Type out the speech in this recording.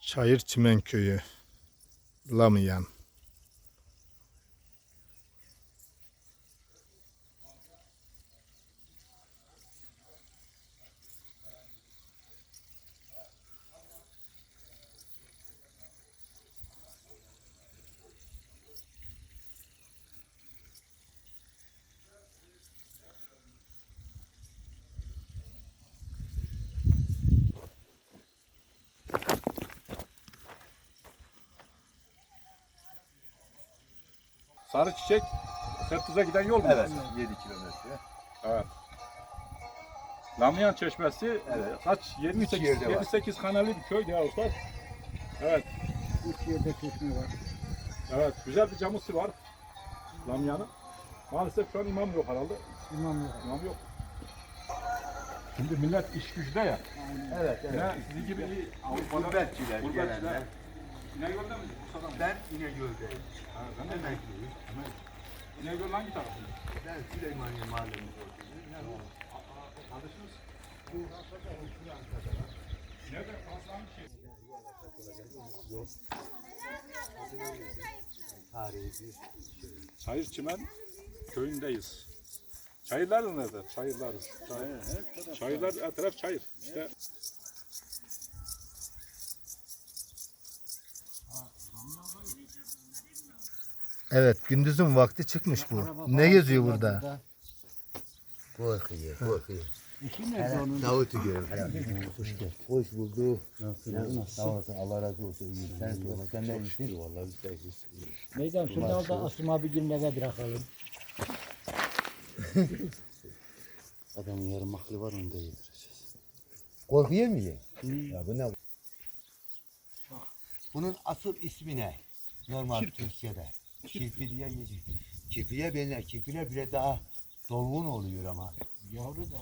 Çayır Çimen Köyü. Lamiyan. Sarı çiçek Sertuz'a giden yol mu? Evet, 7 kilometre. Evet. Lamyan Çeşmesi Evet. kaç? Üç 28, yerde var. 28 kanallı bir köy ya usta. Evet. Üç yerde çeşme var. Evet. Güzel bir camısı var. Lamyan'ın. Maalesef şu an imam yok herhalde. İmam yok. İmam yok. Şimdi millet iş güçte ya. Evet, Ne sizi gibi Avrupa'da Gurbetçiler gurbetçiler. İnegöl'de mi? Bursa'da mı? Ben İnegöl'deyim. Ha, sen de Emekliyim. İnegöl hangi tarafında? Ben Süleymaniye mahallemiz oturuyorum. Kardeşiniz? Nerede? Fransa hangi şey? Tarihi Çayır Çimen köyündeyiz. Çayırlar da nerede? Çayırlarız. Çayır, çayırlar, her taraf çayır. İşte Evet gündüzün vakti çıkmış bu. Ne geziyor burada? Korkuyor, korkuyor. İşi nerede onun? Davut'u görüyorum. Hoş geldin. Hoş bulduk. Nasılsın? Sağ olasın. Allah razı olsun. İyi. Sen sorma. Sen ne iyisin? Vallahi biz de iyiyiz. Meydan şimdi orada Asım abi eve bırakalım. Adamın yarım aklı var onu da yedireceğiz. Korkuyor mu ye? Ya bu ne? Bunun asıl ismi ne? Normal Türkçe'de. Kirpi diye geçiyor. Kirpiye benzer. Kirpiler bile daha dolgun oluyor ama. Yavru da